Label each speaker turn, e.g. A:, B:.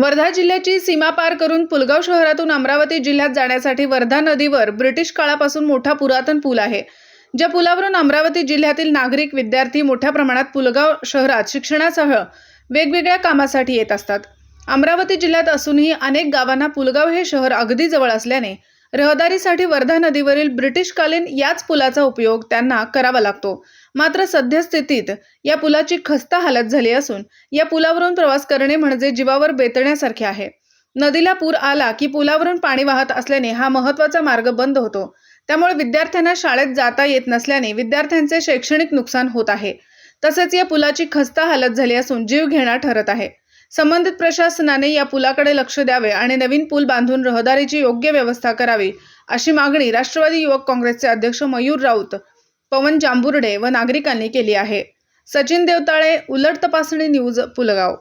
A: वर्धा जिल्ह्याची सीमा पार करून पुलगाव शहरातून अमरावती जिल्ह्यात जाण्यासाठी वर्धा नदीवर ब्रिटिश काळापासून मोठा पुरातन पूल आहे. ज्या पुलावरून अमरावती जिल्ह्यातील नागरिक विद्यार्थी मोठ्या प्रमाणात पुलगाव शहरात शिक्षणासह वेगवेगळ्या कामासाठी येत असतात. अमरावती जिल्ह्यात असूनही अनेक गावांना पुलगाव हे शहर अगदी जवळ असल्याने रहदारीसाठी वर्धा नदीवरील ब्रिटिशकालीन याच पुलाचा उपयोग त्यांना करावा लागतो. मात्र सद्यस्थितीत या पुलाची खस्ता हालत झाली असून या पुलावरून प्रवास करणे म्हणजे जीवावर बेतण्यासारखे आहे. नदीला पूर आला की पुलावरून पाणी वाहत असल्याने हा महत्त्वाचा मार्ग बंद होतो. त्यामुळे विद्यार्थ्यांना शाळेत जाता येत नसल्याने विद्यार्थ्यांचे शैक्षणिक नुकसान होत आहे. तसेच या पुलाची खस्ता हालत झाली असून जीव घेणा ठरत आहे. संबंधित प्रशासनाने या पुलाकडे लक्ष द्यावे आणि नवीन पूल बांधून रहदारीची योग्य व्यवस्था करावी अशी मागणी राष्ट्रवादी युवक काँग्रेसचे अध्यक्ष मयूर राऊत पवन जांभुर्डे व नागरिकांनी केली आहे. सचिन देवताळे उलट तपासणी न्यूज पुलगाव.